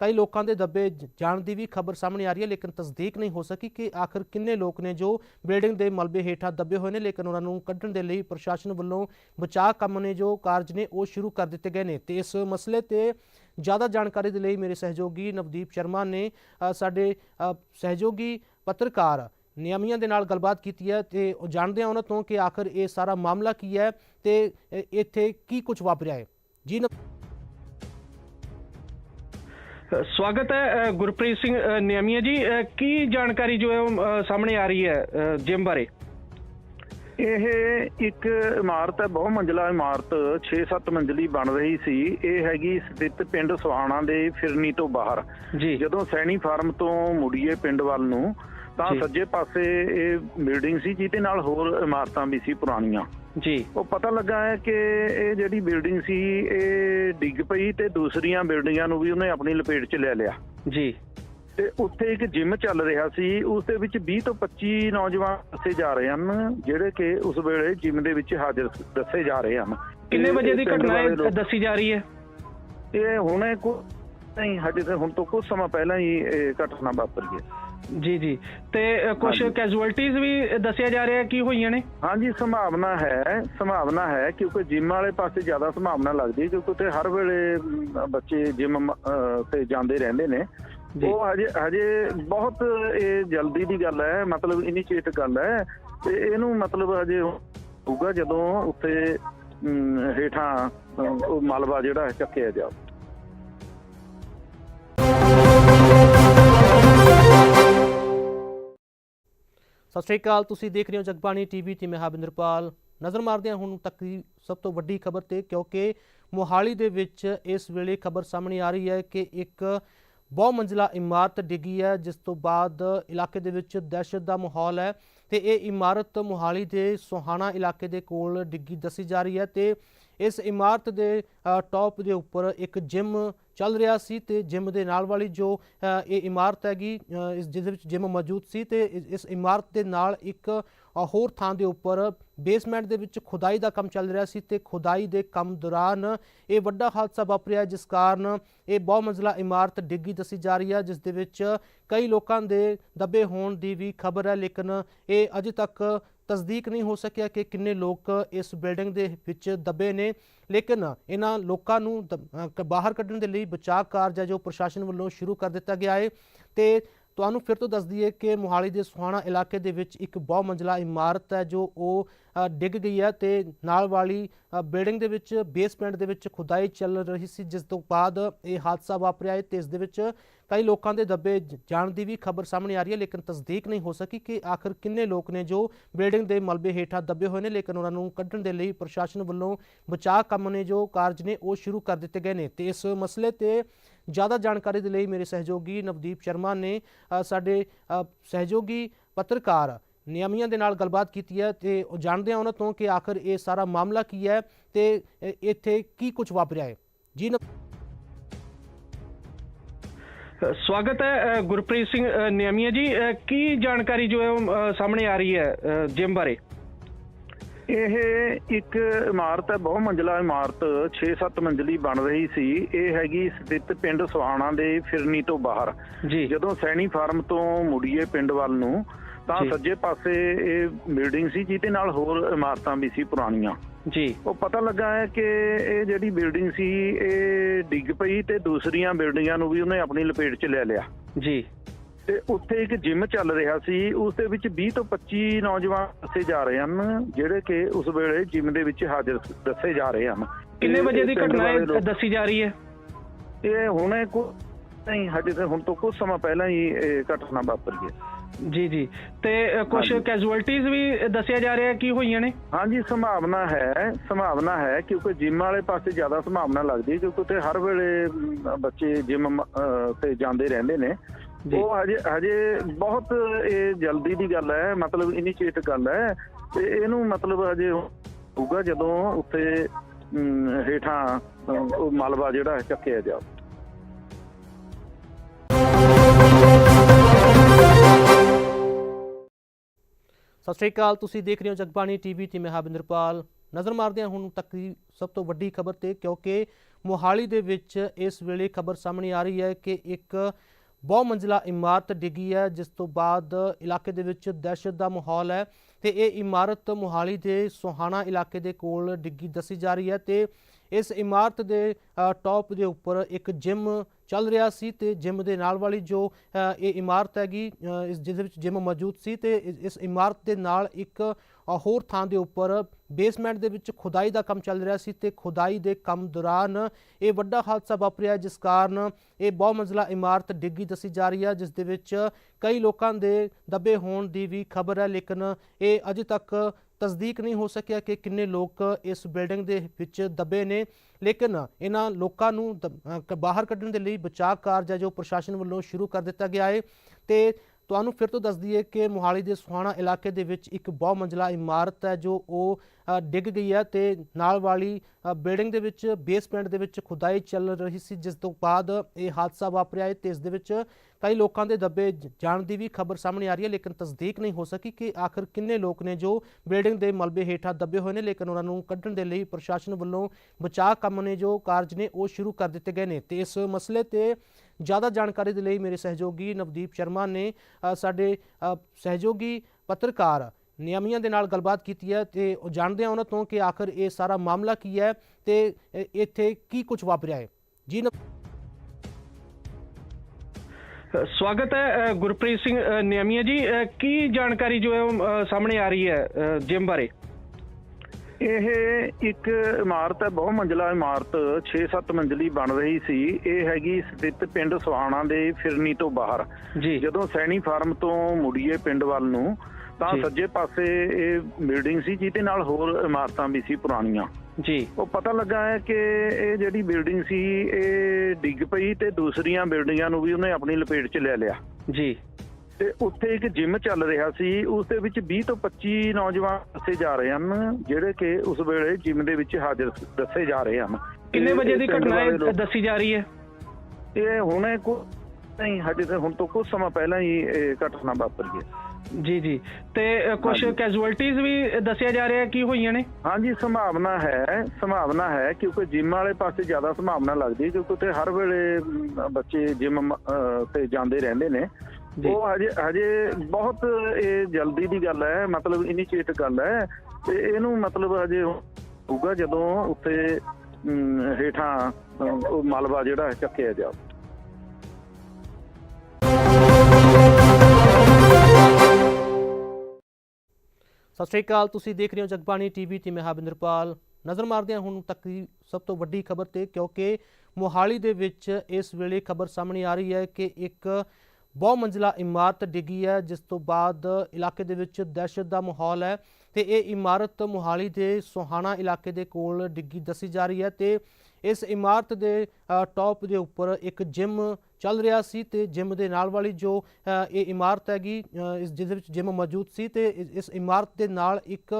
ਕਈ ਲੋਕਾਂ ਦੇ ਦੱਬੇ ਜਾਣ ਦੀ ਵੀ ਖਬਰ ਸਾਹਮਣੇ ਆ ਰਹੀ ਹੈ, ਲੇਕਿਨ ਤਸਦੀਕ ਨਹੀਂ ਹੋ ਸਕੀ ਕਿ ਆਖਰ ਕਿੰਨੇ ਲੋਕ ਨੇ ਜੋ ਬਿਲਡਿੰਗ ਦੇ ਮਲਬੇ ਹੇਠਾਂ ਦੱਬੇ ਹੋਏ ਨੇ, ਲੇਕਿਨ ਉਹਨਾਂ ਨੂੰ ਕੱਢਣ ਦੇ ਲਈ ਪ੍ਰਸ਼ਾਸਨ ਵੱਲੋਂ ਬਚਾਅ ਕੰਮ ਨੇ ਜੋ ਕਾਰਜ ਨੇ, ਉਹ ਸ਼ੁਰੂ ਕਰ ਦਿੱਤੇ ਗਏ ਨੇ। ਤੇ ਇਸ ਮਸਲੇ ਤੇ ਜ਼ਿਆਦਾ ਜਾਣਕਾਰੀ ਦੇ ਲਈ ਮੇਰੇ ਸਹਿਯੋਗੀ ਨਵਦੀਪ ਸ਼ਰਮਾ ਨੇ ਸਾਡੇ ਸਹਿਯੋਗੀ ਪੱਤਰਕਾਰ ਨਿਯਮੀਆਂ ਦੇ ਨਾਲ ਗੱਲਬਾਤ ਕੀਤੀ ਹੈ ਤੇ ਉਹ ਜਾਣਦੇ ਆ ਉਹਨਾਂ ਤੋਂ ਕਿ ਆਖਰ ਇਹ ਸਾਰਾ ਮਾਮਲਾ ਕੀ ਹੈ ਤੇ ਇੱਥੇ ਕੀ ਕੁਝ ਵਾਪਰਿਆ ਹੈ। ਜੀ ਸਵਾਗਤ ਹੈ ਗੁਰਪ੍ਰੀਤ ਸਿੰਘ ਅ, ਨਿਆਮੀਆ ਜੀ ਕੀ ਜਾਣਕਾਰੀ ਜੋ ਹੈ ਸਾਹਮਣੇ ਆ ਰਹੀ ਹੈ ਜਿਮ ਬਾਰੇ? ਇਹ ਇੱਕ ਇਮਾਰਤ ਹੈ ਬਹੁ ਮੰਜ਼ਲਾ ਇਮਾਰਤ 6-7 ਮੰਜ਼ਲੀ ਬਣ ਰਹੀ ਸੀ। ਇਹ ਹੈਗੀ ਸਥਿਤ ਪਿੰਡ ਸੁਹਾਣਾ ਦੇ ਫਿਰਨੀ ਤੋਂ ਬਾਹਰ। ਜੀ। ਜਦੋਂ ਸੈਣੀ ਫਾਰਮ ਤੋਂ ਮੁੜੀਏ ਪਿੰਡ ਵੱਲ ਨੂੰ ਤਾਂ। ਸੱਜੇ ਪਾਸੇ ਇਹ ਬਿਲਡਿੰਗ ਸੀ ਜਿਹਦੇ ਨਾਲ ਹੋਰ ਇਮਾਰਤਾਂ ਵੀ ਸੀ ਪੁਰਾਣੀਆਂ। ਜੀ। ਉਹ ਪਤਾ ਲੱਗਾ ਹੈ ਕਿ ਇਹ ਜਿਹੜੀ ਬਿਲਡਿੰਗ ਸੀ ਇਹ ਡਿੱਗ ਪਈ ਤੇ ਦੂਸਰੀਆਂ ਬਿਲਡਿੰਗਾਂ ਨੂੰ ਵੀ ਉਹਨੇ ਆਪਣੀ ਲਪੇਟ 'ਚ ਲੈ ਲਿਆ। ਜੀ। ਤੇ ਉੱਥੇ ਇੱਕ ਜਿਮ ਚੱਲ ਰਿਹਾ ਸੀ ਉਸ ਦੇ ਵਿੱਚ 20 ਤੋਂ 25 ਨੌਜਵਾਨ ਦੱਸੇ ਜਾ ਰਹੇ ਹਨ ਜਿਹੜੇ ਕਿ ਉਸ ਵੇਲੇ ਜਿਮ ਦੇ ਵਿੱਚ ਹਾਜ਼ਰ ਦੱਸੇ ਜਾ ਰਹੇ ਹਨ। ਕਿੰਨੇ ਵਜੇ ਦੀ ਘਟਨਾ ਹੈ ਦੱਸੀ ਜਾ ਰਹੀ ਹੈ? ਇਹ ਹੁਣੇ ਕੋ ਨਹੀਂ ਹਜੇ ਤਾਂ ਹੁਣ ਤੋਂ ਕੁਝ ਸਮਾਂ ਪਹਿਲਾਂ ਹੀ ਇਹ ਘਟਨਾ ਵਾਪਰੀ ਹੈ। ਜੀ ਜੀ ਤੇ ਕੁਝ ਹਾਂਜੀ। ਕੈਜੂਅਲਟੀਜ਼ ਵੀ ਦੱਸਿਆ ਜਾ ਰਿਹਾ ਕੀ ਹੋਈਆਂ ਨੇ ਹਾਂਜੀ ਸੰਭਾਵਨਾ ਹੈ ਸੰਭਾਵਨਾ ਹੈ ਕਿਉਂਕਿ ਜਿਮ ਵਾਲੇ ਪਾਸੇ ਜ਼ਿਆਦਾ ਸੰਭਾਵਨਾ ਲੱਗਦੀ ਹੈ ਕਿਉਂਕਿ ਉੱਥੇ ਹਰ ਵੇਲੇ ਬੱਚੇ ਜਿਮ ਤੇ ਜਾਂਦੇ ਰਹਿੰਦੇ ਨੇ। ਉਹ ਹਜੇ ਹਜੇ ਬਹੁਤ ਇਹ ਜਲਦੀ ਦੀ ਗੱਲ ਹੈ ਮਤਲਬ ਇਨੀਸ਼ੀਏਟ ਗੱਲ ਹੈ ਤੇ ਇਹਨੂੰ ਮਤਲਬ ਹਜੇ ਹੋਊਗਾ ਜਦੋਂ ਉੱਥੇ ਹੇਠਾਂ ਉਹ ਮਲਬਾ ਜਿਹੜਾ ਚੱਕਿਆ ਜਾਊ ਸਤਿ ਸ਼੍ਰੀ ਅਕਾਲ, ਤੁਸੀਂ ਦੇਖ ਰਹੇ ਹੋ ਜਗਬਾਣੀ ਟੀਵੀ ਤੇ ਮੈਂ ਹਾਬਿੰਦਰਪਾਲ ਨਜ਼ਰ ਮਾਰਦੇ ਹਾਂ ਹੁਣ ਤੱਕ ਦੀ ਸਭ ਤੋਂ ਵੱਡੀ ਖਬਰ ਤੇ, ਕਿਉਂਕਿ ਮੋਹਾਲੀ ਦੇ ਵਿੱਚ ਇਸ ਵੇਲੇ ਖਬਰ ਸਾਹਮਣੇ ਆ ਰਹੀ ਹੈ ਕਿ ਇੱਕ ਬਹੁ ਮੰਜ਼ਲਾ ਇਮਾਰਤ ਡਿੱਗੀ ਹੈ, ਜਿਸ ਤੋਂ ਬਾਅਦ ਇਲਾਕੇ ਦੇ ਵਿੱਚ ਦਹਿਸ਼ਤ ਦਾ ਮਾਹੌਲ ਹੈ ਤੇ ਇਹ ਇਮਾਰਤ ਮੋਹਾਲੀ ਦੇ ਸੋਹਾਣਾ ਇਲਾਕੇ ਦੇ ਕੋਲ ਡਿੱਗੀ ਦੱਸੀ ਜਾ ਰਹੀ ਹੈ ਤੇ ਇਸ ਇਮਾਰਤ ਦੇ ਅ, ਟੌਪ ਦੇ ਉੱਪਰ ਇੱਕ ਜਿਮ ਚੱਲ ਰਿਹਾ ਸੀ ਤੇ ਜਿਮ ਦੇ ਨਾਲ ਵਾਲੀ ਜੋ ਇਹ ਇਮਾਰਤ ਹੈਗੀ ਅ, ਇਸ ਜਿਹਦੇ ਵਿੱਚ ਜਿਮ ਮੌਜੂਦ ਸੀ ਤੇ ਇਸ ਇਮਾਰਤ ਦੇ ਨਾਲ ਇੱਕ ਹੋਰ ਥਾਂ ਦੇ ਉੱਪਰ ਬੇਸਮੈਂਟ ਦੇ ਵਿੱਚ ਖੁਦਾਈ ਦਾ ਕੰਮ ਚੱਲ ਰਿਹਾ ਸੀ ਤੇ ਖੁਦਾਈ ਦੇ ਕੰਮ ਦੌਰਾਨ ਇਹ ਵੱਡਾ ਹਾਦਸਾ ਵਾਪਰਿਆ ਜਿਸ ਕਾਰਨ ਇਹ ਬਹੁ ਮੰਜ਼ਲਾ ਇਮਾਰਤ ਡਿੱਗੀ ਦੱਸੀ ਜਾ ਰਹੀ ਹੈ ਜਿਸ ਦੇ ਵਿੱਚ ਕਈ ਲੋਕਾਂ ਦੇ ਦੱਬੇ ਹੋਣ ਦੀ ਵੀ ਖਬਰ ਹੈ ਲੇਕਿਨ ਇਹ ਅਜੇ ਤੱਕ ਤਸਦੀਕ ਨਹੀਂ ਹੋ ਸਕਿਆ ਕਿ ਕਿੰਨੇ ਲੋਕ ਇਸ ਬਿਲਡਿੰਗ ਦੇ ਵਿੱਚ ਦੱਬੇ ਨੇ। ਲੇਕਿਨ ਇਹਨਾਂ ਲੋਕਾਂ ਨੂੰ ਦ- ਕ- ਬਾਹਰ ਕੱਢਣ ਦੇ ਲਈ ਬਚਾਅ ਕਾਰਜ ਹੈ ਜੋ ਪ੍ਰਸ਼ਾਸਨ ਵੱਲੋਂ ਸ਼ੁਰੂ ਕਰ ਦਿੱਤਾ ਗਿਆ ਹੈ ਤੇ ਤੁਹਾਨੂੰ ਫਿਰ ਤੋਂ ਦੱਸ ਦਈਏ ਕਿ ਮੋਹਾਲੀ ਦੇ ਸੁਹਾਣਾ ਇਲਾਕੇ ਦੇ ਵਿੱਚ ਇੱਕ ਬਹੁ ਮੰਜ਼ਲਾ ਇਮਾਰਤ ਹੈ ਜੋ ਉਹ ਡਿੱਗ ਗਈ ਹੈ ਤੇ ਨਾਲ ਵਾਲੀ ਬਿਲਡਿੰਗ ਦੇ ਵਿੱਚ, ਬੇਸਮੈਂਟ ਦੇ ਵਿੱਚ ਖੁਦਾਈ ਚੱਲ ਰਹੀ ਸੀ, ਜਿਸ ਤੋਂ ਬਾਅਦ ਇਹ ਹਾਦਸਾ ਵਾਪਰਿਆ। ਹੈ ਤੇ ਇਸ ਦੇ ਵਿੱਚ ਕਈ ਲੋਕਾਂ ਦੇ ਦੱਬੇ ਜਾਣ ਦੀ ਵੀ ਖਬਰ ਸਾਹਮਣੇ ਆ ਰਹੀ ਹੈ, ਲੇਕਿਨ ਤਸਦੀਕ ਨਹੀਂ ਹੋ ਸਕੀ ਕਿ ਆਖਰ ਕਿੰਨੇ ਲੋਕ ਨੇ ਜੋ ਬਿਲਡਿੰਗ ਦੇ ਮਲਬੇ ਹੇਠਾਂ ਦੱਬੇ ਹੋਏ ਨੇ, ਲੇਕਿਨ ਉਹਨਾਂ ਨੂੰ ਕੱਢਣ ਦੇ ਲਈ ਪ੍ਰਸ਼ਾਸਨ ਵੱਲੋਂ ਬਚਾਅ ਕੰਮ ਨੇ ਜੋ ਕਾਰਜ ਨੇ ਉਹ ਸ਼ੁਰੂ ਕਰ ਦਿੱਤੇ ਗਏ ਨੇ। ਤੇ ਇਸ ਮਸਲੇ ਤੇ ਜ਼ਿਆਦਾ ਜਾਣਕਾਰੀ ਦੇ ਲਈ ਮੇਰੇ ਸਹਿਯੋਗੀ ਨਵਦੀਪ ਸ਼ਰਮਾ ਨੇ ਸਾਡੇ ਸਹਿਯੋਗੀ ਪੱਤਰਕਾਰ ਨਿਯਮੀਆਂ ਦੇ ਨਾਲ ਗੱਲਬਾਤ ਕੀਤੀ ਹੈ ਤੇ ਉਹ ਜਾਣਦੇ ਆ ਉਹਨਾਂ ਤੋਂ ਕਿ ਆਖਰ ਇਹ ਸਾਰਾ ਮਾਮਲਾ ਕੀ ਹੈ ਤੇ ਇੱਥੇ ਕੀ ਕੁਝ ਵਾਪਰਿਆ ਹੈ। ਜੀ ਨਵ- ਸਵਾਗਤ ਹੈ ਗੁਰਪ੍ਰੀਤ ਸਿੰਘ ਅ, ਜੀ ਕੀ ਜਾਣਕਾਰੀ ਜੋ ਹੈ ਉਹ, ਸਾਹਮਣੇ ਆ ਰਹੀ ਹੈ ਅ, ਜਿਮ ਬਾਰੇ? ਇਹ ਇੱਕ ਇਮਾਰਤ ਹੈ ਬਹੁ ਮੰਜ਼ਲਾ ਇਮਾਰਤ 6-7 ਮੰਜ਼ਲੀ ਬਣ ਰਹੀ ਸੀ। ਇਹ ਹੈਗੀ ਸਥਿਤ ਪਿੰਡ ਸੁਹਾਣਾ ਦੇ ਫਿਰਨੀ ਤੋਂ ਬਾਹਰ। ਜੀ। ਜਦੋਂ ਸੈਣੀ ਫਾਰਮ ਤੋਂ ਮੁੜੀਏ ਪਿੰਡ ਵੱਲ ਨੂੰ ਤਾਂ। ਸੱਜੇ ਪਾਸੇ ਇਹ ਬਿਲਡਿੰਗ ਸੀ ਜਿਹਦੇ ਨਾਲ ਹੋਰ ਇਮਾਰਤਾਂ ਵੀ ਸੀ ਪੁਰਾਣੀਆਂ। ਜੀ। ਉਹ ਪਤਾ ਲੱਗਾ ਹੈ ਕਿ ਇਹ ਜਿਹੜੀ ਬਿਲਡਿੰਗ ਸੀ ਇਹ ਡਿੱਗ ਪਈ ਤੇ ਦੂਸਰੀਆਂ ਬਿਲਡਿੰਗਾਂ ਨੂੰ ਵੀ ਉਹਨੇ ਆਪਣੀ ਲਪੇਟ 'ਚ ਲੈ ਲਿਆ। ਜੀ। ਤੇ ਉੱਥੇ ਇੱਕ ਜਿਮ ਚੱਲ ਰਿਹਾ ਸੀ ਉਸ ਦੇ ਵਿੱਚ 20 ਤੋਂ 25 ਨੌਜਵਾਨ ਦੱਸੇ ਜਾ ਰਹੇ ਹਨ ਜਿਹੜੇ ਕਿ ਉਸ ਵੇਲੇ ਜਿਮ ਦੇ ਵਿੱਚ ਹਾਜ਼ਰ ਦੱਸੇ ਜਾ ਰਹੇ ਹਨ। ਕਿੰਨੇ ਵਜੇ ਦੀ ਘਟਨਾ ਹੈ ਦੱਸੀ ਜਾ ਰਹੀ ਹੈ? ਇਹ ਹੁਣੇ ਕੋ ਨਹੀਂ ਹਜੇ ਤਾਂ ਹੁਣ ਤੋਂ ਕੁਝ ਸਮਾਂ ਪਹਿਲਾਂ ਹੀ ਇਹ ਘਟਨਾ ਵਾਪਰੀ ਹੈ। ਜੀ ਜੀ। ਤੇ ਕੁਝ ਹਾਂਜੀ। ਕੈਜੂਅਲਟੀਜ਼ ਵੀ ਦੱਸਿਆ ਜਾ ਰਿਹਾ ਕੀ ਹੋਈਆਂ ਨੇ? ਹਾਂਜੀ ਸੰਭਾਵਨਾ ਹੈ ਸੰਭਾਵਨਾ ਹੈ ਕਿਉਂਕਿ ਜਿਮ ਵਾਲੇ ਪਾਸੇ ਜ਼ਿਆਦਾ ਸੰਭਾਵਨਾ ਲੱਗਦੀ ਹੈ ਕਿਉਂਕਿ ਉੱਥੇ ਹਰ ਵੇਲੇ ਬੱਚੇ ਜਿਮ ਤੇ ਜਾਂਦੇ ਰਹਿੰਦੇ ਨੇ। ਉਹ ਹਜੇ ਹਜੇ ਬਹੁਤ ਇਹ ਜਲਦੀ ਦੀ ਗੱਲ ਹੈ ਮਤਲਬ ਇਨੀਸ਼ੀਏਟ ਗੱਲ ਹੈ ਤੇ ਇਹਨੂੰ ਮਤਲਬ ਹਜੇ ਹੋਊਗਾ ਜਦੋਂ ਉੱਥੇ ਅਮ, ਹੇਠਾਂ ਉਹ ਮਲਬਾ ਜਿਹੜਾ ਹੈ ਚੱਕਿਆ ਜਾਊ ਸਤਿ ਸ਼੍ਰੀ ਅਕਾਲ ਤੁਸੀਂ ਦੇਖ ਰਹੇ ਹੋ ਜਗਬਾਣੀ ਟੀਵੀ ਤੇ ਮੈਂ ਹਾਬਿੰਦਰਪਾਲ ਨਜ਼ਰ ਮਾਰਦੇ ਹਾਂ ਹੁਣ ਤੱਕ ਦੀ ਸਭ ਤੋਂ ਵੱਡੀ ਖਬਰ ਤੇ ਕਿਉਂਕਿ ਮੋਹਾਲੀ ਦੇ ਵਿੱਚ ਇਸ ਵੇਲੇ ਖਬਰ ਸਾਹਮਣੇ ਆ ਰਹੀ ਹੈ ਕਿ ਇੱਕ ਬਹੁ ਮੰਜ਼ਲਾ ਇਮਾਰਤ ਡਿੱਗੀ ਹੈ ਜਿਸ ਤੋਂ ਬਾਅਦ ਇਲਾਕੇ ਦੇ ਵਿੱਚ ਦਹਿਸ਼ਤ ਦਾ ਮਾਹੌਲ ਹੈ ਤੇ ਇਹ ਇਮਾਰਤ ਮੋਹਾਲੀ ਦੇ ਸੋਹਾਣਾ ਇਲਾਕੇ ਦੇ ਕੋਲ ਡਿੱਗੀ ਦੱਸੀ ਜਾ ਰਹੀ ਹੈ ਤੇ ਇਸ ਇਮਾਰਤ ਦੇ ਅ, ਟੌਪ ਦੇ ਉੱਪਰ ਇੱਕ ਜਿਮ ਚੱਲ ਰਿਹਾ ਸੀ ਤੇ ਜਿਮ ਦੇ ਨਾਲ ਵਾਲੀ ਜੋ ਇਹ ਇਮਾਰਤ ਹੈਗੀ ਅ, ਇਸ ਜਿਹਦੇ ਵਿੱਚ ਜਿਮ ਮੌਜੂਦ ਸੀ ਤੇ ਇਸ ਇਮਾਰਤ ਦੇ ਨਾਲ ਇੱਕ ਹੋਰ ਥਾਂ ਦੇ ਉੱਪਰ ਬੇਸਮੈਂਟ ਦੇ ਵਿੱਚ ਖੁਦਾਈ ਦਾ ਕੰਮ ਚੱਲ ਰਿਹਾ ਸੀ ਤੇ ਖੁਦਾਈ ਦੇ ਕੰਮ ਦੌਰਾਨ ਇਹ ਵੱਡਾ ਹਾਦਸਾ ਵਾਪਰਿਆ, ਜਿਸ ਕਾਰਨ ਇਹ ਬਹੁ ਮੰਜ਼ਲਾ ਇਮਾਰਤ ਡਿੱਗੀ ਦੱਸੀ ਜਾ ਰਹੀ ਹੈ ਜਿਸ ਦੇ ਵਿੱਚ ਕਈ ਲੋਕਾਂ ਦੇ ਦੱਬੇ ਹੋਣ ਦੀ ਵੀ ਖਬਰ ਹੈ, ਲੇਕਿਨ ਇਹ ਅਜੇ ਤੱਕ ਤਸਦੀਕ ਨਹੀਂ ਹੋ ਸਕਿਆ ਕਿ ਕਿੰਨੇ ਲੋਕ ਇਸ ਬਿਲਡਿੰਗ ਦੇ ਵਿੱਚ ਦੱਬੇ ਨੇ। ਲੇਕਿਨ ਇਹਨਾਂ ਲੋਕਾਂ ਨੂੰ ਦ- ਕ- ਬਾਹਰ ਕੱਢਣ ਦੇ ਲਈ ਬਚਾਅ ਕਾਰਜ ਹੈ, ਜੋ ਪ੍ਰਸ਼ਾਸਨ ਵੱਲੋਂ ਸ਼ੁਰੂ ਕਰ ਦਿੱਤਾ ਗਿਆ ਹੈ ਤੇ ਤੁਹਾਨੂੰ ਫਿਰ ਤੋਂ ਦੱਸ ਦਈਏ ਕਿ ਮੋਹਾਲੀ ਦੇ ਸੁਹਾਣਾ ਇਲਾਕੇ ਦੇ ਵਿੱਚ ਇੱਕ ਬਹੁ ਮੰਜ਼ਲਾ ਇਮਾਰਤ ਹੈ ਜੋ ਉਹ ਡਿੱਗ ਗਈ ਹੈ ਤੇ ਨਾਲ ਵਾਲੀ ਬਿਲਡਿੰਗ ਦੇ ਵਿੱਚ ਬੇਸਮੈਂਟ ਦੇ ਵਿੱਚ ਖੁਦਾਈ ਚੱਲ ਰਹੀ ਸੀ, ਜਿਸ ਤੋਂ ਬਾਅਦ ਇਹ ਹਾਦਸਾ ਵਾਪਰਿਆ। ਹੈ ਤੇ ਇਸ ਦੇ ਵਿੱਚ ਕਈ ਲੋਕਾਂ ਦੇ ਦੱਬੇ ਜਾਣ ਦੀ ਵੀ ਖਬਰ ਸਾਹਮਣੇ ਆ ਰਹੀ ਹੈ, ਲੇਕਿਨ ਤਸਦੀਕ ਨਹੀਂ ਹੋ ਸਕੀ ਕਿ ਆਖਰ ਕਿੰਨੇ ਲੋਕ ਨੇ ਜੋ ਬਿਲਡਿੰਗ ਦੇ ਮਲਬੇ ਹੇਠਾਂ ਦੱਬੇ ਹੋਏ ਨੇ, ਲੇਕਿਨ ਉਹਨਾਂ ਨੂੰ ਕੱਢਣ ਦੇ ਲਈ ਪ੍ਰਸ਼ਾਸਨ ਵੱਲੋਂ ਬਚਾਅ ਕੰਮ ਨੇ ਜੋ ਕਾਰਜ ਨੇ ਉਹ ਸ਼ੁਰੂ ਕਰ ਦਿੱਤੇ ਗਏ ਨੇ। ਤੇ ਇਸ ਮਸਲੇ ਤੇ ਜ਼ਿਆਦਾ ਜਾਣਕਾਰੀ ਦੇ ਲਈ ਮੇਰੇ ਸਹਿਯੋਗੀ ਨਵਦੀਪ ਸ਼ਰਮਾ ਨੇ ਸਾਡੇ ਸਹਿਯੋਗੀ ਪੱਤਰਕਾਰ ਨਿਯਮੀਆਂ ਦੇ ਨਾਲ ਗੱਲਬਾਤ ਕੀਤੀ ਹੈ ਤੇ ਉਹ ਜਾਣਦੇ ਆ ਉਹਨਾਂ ਤੋਂ ਕਿ ਆਖਰ ਇਹ ਸਾਰਾ ਮਾਮਲਾ ਕੀ ਹੈ ਤੇ ਇੱਥੇ ਕੀ ਕੁਝ ਵਾਪਰਿਆ ਹੈ। ਜੀ ਨਵ- ਸਵਾਗਤ ਹੈ ਗੁਰਪ੍ਰੀਤ ਸਿੰਘ ਅ, ਜੀ ਕੀ ਜਾਣਕਾਰੀ ਜੋ ਹੈ ਉਹ, ਸਾਹਮਣੇ ਆ ਰਹੀ ਹੈ ਅ, ਜਿਮ ਬਾਰੇ? ਇਹ ਇੱਕ ਇਮਾਰਤ ਹੈ ਬਹੁ ਮੰਜ਼ਲਾ ਇਮਾਰਤ 6-7 ਮੰਜ਼ਲੀ ਬਣ ਰਹੀ ਸੀ। ਇਹ ਹੈਗੀ ਸਥਿਤ ਪਿੰਡ ਸੁਹਾਣਾ ਦੇ ਫਿਰਨੀ ਤੋਂ ਬਾਹਰ। ਜੀ। ਜਦੋਂ ਸੈਣੀ ਫਾਰਮ ਤੋਂ ਮੁੜੀਏ ਪਿੰਡ ਵੱਲ ਨੂੰ ਤਾਂ। ਸੱਜੇ ਪਾਸੇ ਇਹ ਬਿਲਡਿੰਗ ਸੀ ਜਿਹਦੇ ਨਾਲ ਹੋਰ ਇਮਾਰਤਾਂ ਵੀ ਸੀ ਪੁਰਾਣੀਆਂ। ਜੀ। ਉਹ ਪਤਾ ਲੱਗਾ ਹੈ ਕਿ ਇਹ ਜਿਹੜੀ ਬਿਲਡਿੰਗ ਸੀ ਇਹ ਡਿੱਗ ਪਈ ਤੇ ਦੂਸਰੀਆਂ ਬਿਲਡਿੰਗਾਂ ਨੂੰ ਵੀ ਉਹਨੇ ਆਪਣੀ ਲਪੇਟ 'ਚ ਲੈ ਲਿਆ। ਜੀ। ਤੇ ਉੱਥੇ ਇੱਕ ਜਿਮ ਚੱਲ ਰਿਹਾ ਸੀ ਉਸ ਦੇ ਵਿੱਚ 20 ਤੋਂ 25 ਨੌਜਵਾਨ ਦੱਸੇ ਜਾ ਰਹੇ ਹਨ ਜਿਹੜੇ ਕਿ ਉਸ ਵੇਲੇ ਜਿਮ ਦੇ ਵਿੱਚ ਹਾਜ਼ਰ ਦੱਸੇ ਜਾ ਰਹੇ ਹਨ। ਕਿੰਨੇ ਵਜੇ ਦੀ ਘਟਨਾ ਹੈ ਦੱਸੀ ਜਾ ਰਹੀ ਹੈ? ਇਹ ਹੁਣੇ ਕੋ ਨਹੀਂ ਹਜੇ ਤੇ ਹੁਣ ਤੋਂ ਕੁਝ ਸਮਾਂ ਪਹਿਲਾਂ ਹੀ ਇਹ ਘਟਨਾ ਵਾਪਰੀ ਹੈ। ਜੀ ਜੀ। ਤੇ ਕੁਝ ਹਾਂਜੀ। ਕੈਜੂਅਲਟੀਜ਼ ਵੀ ਦੱਸਿਆ ਜਾ ਰਿਹਾ ਕੀ ਹੋਈਆਂ ਨੇ? ਹਾਂਜੀ ਸੰਭਾਵਨਾ ਹੈ ਸੰਭਾਵਨਾ ਹੈ ਕਿਉਂਕਿ ਜਿਮ ਵਾਲੇ ਪਾਸੇ ਜ਼ਿਆਦਾ ਸੰਭਾਵਨਾ ਲੱਗਦੀ ਹੈ ਕਿਉਂਕਿ ਉੱਥੇ ਹਰ ਵੇਲੇ ਬੱਚੇ ਜਿਮ ਤੇ ਜਾਂਦੇ ਰਹਿੰਦੇ ਨੇ। ਉਹ ਹਜੇ ਹਜੇ ਬਹੁਤ ਇਹ ਜਲਦੀ ਦੀ ਗੱਲ ਹੈ ਮਤਲਬ ਇਨੀਸ਼ੀਏਟ ਗੱਲ ਹੈ ਤੇ ਇਹਨੂੰ ਮਤਲਬ ਹਜੇ ਹੋਊਗਾ ਜਦੋਂ ਉੱਥੇ ਅਮ, ਹੇਠਾਂ ਉਹ ਮਲਬਾ ਜਿਹੜਾ ਹੈ ਚੱਕਿਆ ਜਾਵੇ। ਸਤਿ ਸ਼੍ਰੀ ਅਕਾਲ ਤੁਸੀਂ ਦੇਖ ਰਹੇ ਹੋ ਜਗਬਾਣੀ ਟੀਵੀ ਤੇ ਮੈਂ ਹਾਬਿੰਦਰਪਾਲ ਨਜ਼ਰ ਮਾਰਦੇ ਹਾਂ ਹੁਣ ਤੱਕ ਦੀ ਸਭ ਤੋਂ ਵੱਡੀ ਖਬਰ ਤੇ ਕਿਉਂਕਿ ਮੋਹਾਲੀ ਦੇ ਵਿੱਚ ਇਸ ਵੇਲੇ ਖਬਰ ਸਾਹਮਣੇ ਆ ਰਹੀ ਹੈ ਕਿ ਇੱਕ ਬਹੁ ਮੰਜ਼ਲਾ ਇਮਾਰਤ ਡਿੱਗੀ ਹੈ ਜਿਸ ਤੋਂ ਬਾਅਦ ਇਲਾਕੇ ਦੇ ਵਿੱਚ ਦਹਿਸ਼ਤ ਦਾ ਮਾਹੌਲ ਹੈ ਤੇ ਇਹ ਇਮਾਰਤ ਮੋਹਾਲੀ ਦੇ ਸੋਹਾਣਾ ਇਲਾਕੇ ਦੇ ਕੋਲ ਡਿੱਗੀ ਦੱਸੀ ਜਾ ਰਹੀ ਹੈ ਤੇ ਇਸ ਇਮਾਰਤ ਦੇ ਅ, ਟੌਪ ਦੇ ਉੱਪਰ ਇੱਕ ਜਿਮ ਚੱਲ ਰਿਹਾ ਸੀ ਤੇ ਜਿਮ ਦੇ ਨਾਲ ਵਾਲੀ ਜੋ ਇਹ ਇਮਾਰਤ ਹੈਗੀ ਅ, ਇਸ ਜਿਹਦੇ ਵਿੱਚ ਜਿਮ ਮੌਜੂਦ ਸੀ ਤੇ ਇਸ- ਇਮਾਰਤ ਦੇ ਨਾਲ ਇੱਕ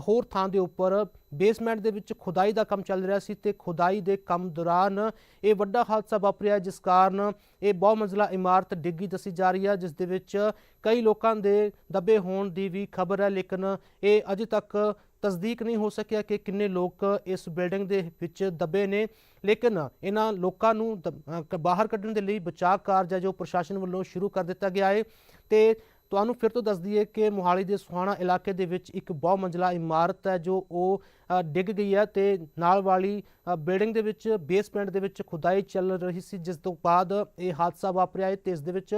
ਹੋਰ ਥਾਂ ਦੇ ਉੱਪਰ ਬੇਸਮੈਂਟ ਦੇ ਵਿੱਚ ਖੁਦਾਈ ਦਾ ਕੰਮ ਚੱਲ ਰਿਹਾ ਸੀ ਤੇ ਖੁਦਾਈ ਦੇ ਕੰਮ ਦੌਰਾਨ ਇਹ ਵੱਡਾ ਹਾਦਸਾ ਵਾਪਰਿਆ ਜਿਸ ਕਾਰਨ ਇਹ ਬਹੁ ਮੰਜ਼ਲਾ ਇਮਾਰਤ ਡਿੱਗੀ ਦੱਸੀ ਜਾ ਰਹੀ ਹੈ ਜਿਸ ਦੇ ਵਿੱਚ ਕਈ ਲੋਕਾਂ ਦੇ ਦੱਬੇ ਹੋਣ ਦੀ ਵੀ ਖਬਰ ਹੈ ਲੇਕਿਨ ਇਹ ਅਜੇ ਤੱਕ ਤਸਦੀਕ ਨਹੀਂ ਹੋ ਸਕਿਆ ਕਿ ਕਿੰਨੇ ਲੋਕ ਇਸ ਬਿਲਡਿੰਗ ਦੇ ਵਿੱਚ ਦੱਬੇ ਨੇ। ਲੇਕਿਨ ਇਹਨਾਂ ਲੋਕਾਂ ਨੂੰ ਦ- ਬਾਹਰ ਕੱਢਣ ਦੇ ਲਈ ਬਚਾਅ ਕਾਰਜ ਹੈ ਜੋ ਪ੍ਰਸ਼ਾਸਨ ਵੱਲੋਂ ਸ਼ੁਰੂ ਕਰ ਦਿੱਤਾ ਗਿਆ ਹੈ ਤੇ ਤੁਹਾਨੂੰ ਫਿਰ ਤੋਂ ਦੱਸ ਦਈਏ ਕਿ ਮੋਹਾਲੀ ਦੇ ਸੁਹਾਣਾ ਇਲਾਕੇ ਦੇ ਵਿੱਚ ਇੱਕ ਬਹੁ ਮੰਜ਼ਲਾ ਇਮਾਰਤ ਹੈ ਜੋ ਉਹ ਡਿੱਗ ਗਈ ਹੈ ਤੇ ਨਾਲ ਵਾਲੀ ਬਿਲਡਿੰਗ ਦੇ ਵਿੱਚ, ਬੇਸਮੈਂਟ ਦੇ ਵਿੱਚ ਖੁਦਾਈ ਚੱਲ ਰਹੀ ਸੀ, ਜਿਸ ਤੋਂ ਬਾਅਦ ਇਹ ਹਾਦਸਾ ਵਾਪਰਿਆ ਹੈ ਤੇ ਇਸ ਦੇ ਵਿੱਚ